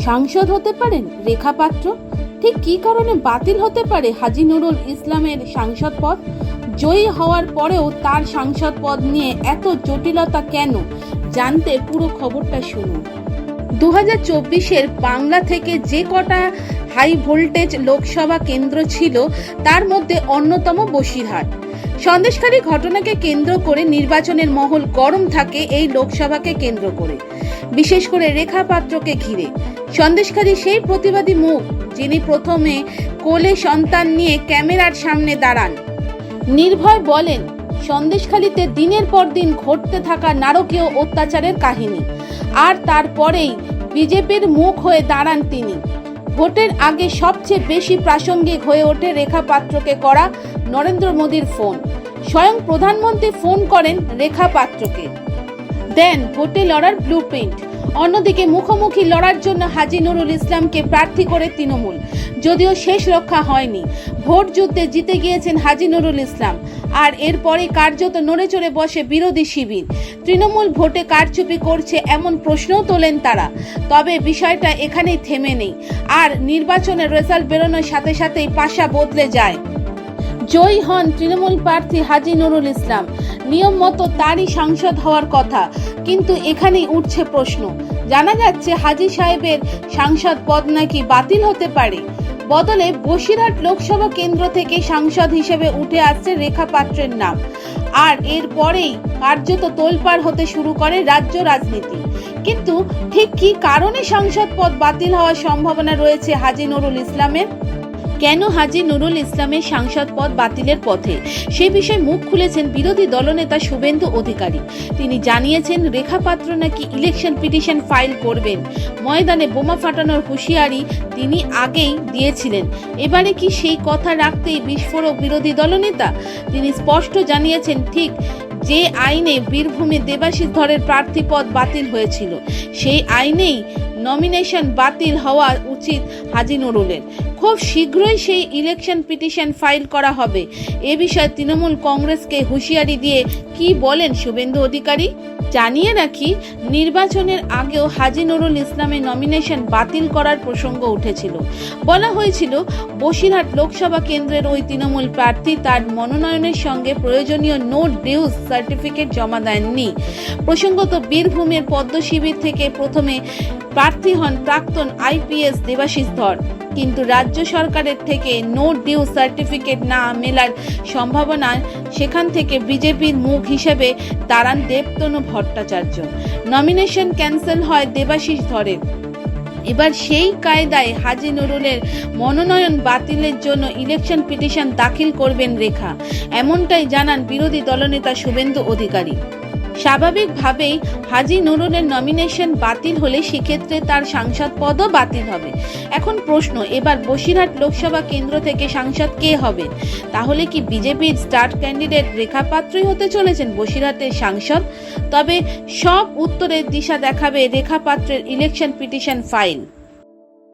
সাংসদ হতে পারেন রেখা পাত্র? ঠিক কী কারণে বাতিল হতে পারে হাজি নুরুল ইসলামের সাংসদ পদ? জয়ী হওয়ার পরেও তার সাংসদ পদ নিয়ে এত জটিলতা কেন? জানতে পুরো খবরটা শুনুন। দু হাজার বাংলা থেকে যে কটা হাই ভোল্টেজ লোকসভা কেন্দ্র ছিল, তার মধ্যে অন্যতম বসিরহাট। সন্দেশখালী ঘটনাকে কেন্দ্র করে নির্বাচনের মহল গরম থাকে এই লোকসভাকে কেন্দ্র করে। বিশেষ করে রেখা পাত্রকে ঘিরে। সন্দেশখালী সেই প্রতিবাদী মুখ যিনি প্রথমে কোলে সন্তান নিয়ে ক্যামেরার সামনে দাঁড়ান। নির্ভয় বলেন, সন্দেশখালীতে দিনের পর দিন ঘটতে থাকা নারকীয় অত্যাচারের কাহিনী। আর তারপরেই বিজেপির মুখ হয়ে দাঁড়ান তিনি। ভোটের আগে সবচেয়ে বেশি প্রাসঙ্গিক হয়ে ওঠে রেখা পাত্রকে করা নরেন্দ্র মোদীর ফোন। স্বয়ং প্রধানমন্ত্রী ফোন করেন রেখা পাত্রকে। দেন ভোটে লড়ার ব্লু প্রিন্ট অন্যদিকে মুখোমুখি লড়ার জন্য হাজি নুরুল ইসলামকে প্রার্থী করে তৃণমূল। যদিও শেষ রক্ষা হয়নি। ভোট যুদ্ধে জিতে গিয়েছেন হাজি নুরুল ইসলাম। আর এরপরে কার্যত নড়ে চড়ে বসে বিরোধী শিবির। তৃণমূল ভোটে কারচুপি করছে এমন প্রশ্নও তোলেন তারা। তবে বিষয়টা এখানেই থেমে নেই। আর নির্বাচনের রেজাল্ট বেরোনোর সাথে সাথেই পাশা বদলে যায়। জয়ী হন তৃণমূল প্রার্থী হাজি নুরুল ইসলাম। নিয়ম মতো তারই সাংসদ হওয়ার কথা, কিন্তু এখানেই উঠছে প্রশ্ন। জানা যাচ্ছে হাজি সাহেবের সাংসদ পদ নাকি বাতিল হতে পারে। বদলে বসিরহাট লোকসভা কেন্দ্র থেকে সাংসদ হিসেবে উঠে আসছে রেখা পাত্রের নাম। আর এরপরেই কার্যত তোলপাড় হতে শুরু করে রাজ্য রাজনীতি। কিন্তু ঠিক কী কারণে সাংসদ পদ বাতিল হওয়ার সম্ভাবনা রয়েছে হাজি নুরুল ইসলামের? কেন হাজি নুরুল ইসলামের সাংসদ পদ বাতিলের পথে? সে বিষয়ে মুখ খুলেছেন বিরোধী দলনেতা শুভেন্দু অধিকারী। তিনি জানিয়েছেন রেখা পাত্র নাকি ইলেকশন পিটিশন ফাইল করবেন। ময়দানে বোমা ফাটানোর হুঁশিয়ারি তিনি আগেই দিয়েছিলেন। এবারে কি সেই কথা রাখতেই বিস্ফোরক বিরোধী দলনেতা? তিনি স্পষ্ট জানিয়েছেন, ঠিক যে আইনে বীরভূমে দেবাশিস ধরের প্রার্থী পদ বাতিল হয়েছিল। সেই আইনেই নমিনেশন বাতিল হওয়া উচিত হাজি নুরুলের। খুব শীঘ্রই সেই ইলেকশন পিটিশন ফাইল করা হবে। এ বিষয়ে তৃণমূল কংগ্রেসকে হুঁশিয়ারি দিয়ে কি বলেন শুভেন্দু অধিকারী? জানিয়ে রাখি, নির্বাচনের আগেও হাজি নুরুল ইসলামের নমিনেশন বাতিল করার প্রসঙ্গ উঠেছিল। বলা হয়েছিল, বসিরহাট লোকসভা কেন্দ্রের ওই তৃণমূল প্রার্থী তার মনোনয়নের সঙ্গে প্রয়োজনীয় নো ডিউজ সার্টিফিকেট জমা দেননি। প্রসঙ্গত বীরভূমের পদ্ম শিবির থেকে প্রথমে প্রার্থী হন প্রাক্তন আইপিএস দেবাশিস ধর। কিন্তু রাজ্য সরকারের থেকে নো ডিউ সার্টিফিকেট না মেলার সম্ভাবনায় সেখান থেকে বিজেপির মুখ হিসেবে দাঁড়ান দেবতনু ভট্টাচার্য। নমিনেশন ক্যান্সেল হয় দেবাশিস ধরের। এবার সেই কায়দায় হাজি নুরুলের মনোনয়ন বাতিলের জন্য ইলেকশন পিটিশন দাখিল করবেন রেখা। এমনটাই জানান বিরোধী দলনেতা শুভেন্দু অধিকারী। স্বাভাবিকভাবেই হাজি নুরুলের নমিনেশন বাতিল হলে সেক্ষেত্রে তার সাংসদ পদও বাতিল হবে। এখন প্রশ্ন, এবার বসিরহাট লোকসভা কেন্দ্র থেকে সাংসদ কে হবেন তাহলে কি বিজেপির স্টার ক্যান্ডিডেট রেখা পাত্রই হতে চলেছেন বসিরহাটের সাংসদ? তবে সব উত্তরের দিশা দেখাবে রেখা পাত্রের ইলেকশন পিটিশন ফাইল